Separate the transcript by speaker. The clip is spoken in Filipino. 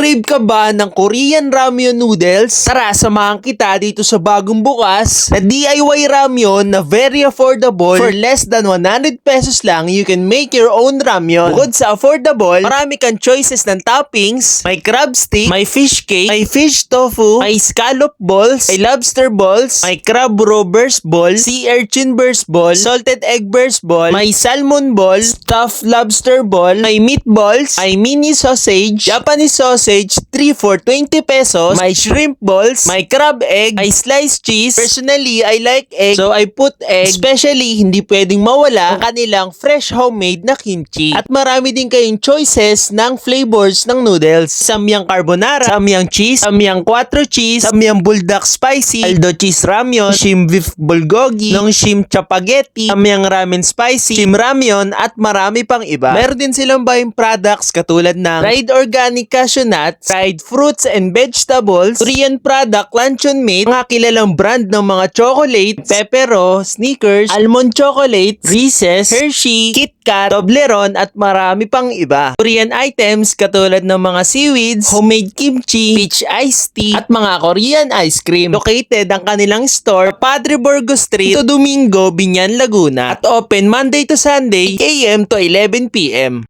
Speaker 1: Nagkikrave ka ba ng Korean ramyun noodles? Tara, samahan kita dito sa bagong bukas na DIY ramyun na very affordable. For less than 100 pesos lang, you can make your own ramyun. Bukod sa affordable, marami kang choices ng toppings. May crab stick, may fish cake, may fish tofu, may scallop balls, may lobster balls, may crab roe burst ball, sea urchin burst ball, salted egg burst ball, may salmon ball, stuffed lobster ball, may meatballs, may mini sausage, Japanese sausage, 3 for 20 pesos, may shrimp balls, may crab egg, may sliced cheese. Personally, I like egg, so I put egg. Especially, hindi pwedeng mawala ang kanilang fresh homemade na kimchi. At marami din kayong choices ng flavors ng noodles. Samyang carbonara, samyang cheese, samyang quattro cheese, samyang bulldog spicy, aldo cheese ramyon, shim beef bulgogi, long shim chapaghetti, samyang ramen spicy, shim ramyon, at marami pang iba. Meron din silang buying products katulad ng dried organic cashew nuts, dried fruits and vegetables, Korean product luncheon meat, mga kilalang brand ng mga chocolate, Pepero, Snickers, Almond Chocolate, Reese's, Hershey, Kit Kat, Toblerone at marami pang iba. Korean items katulad ng mga seaweeds, homemade kimchi, peach iced tea, at mga Korean ice cream. Located ang kanilang store, Padre Burgos Street, to Domingo, Binyan, Laguna. At open Monday to Sunday, 8 a.m. to 11 p.m.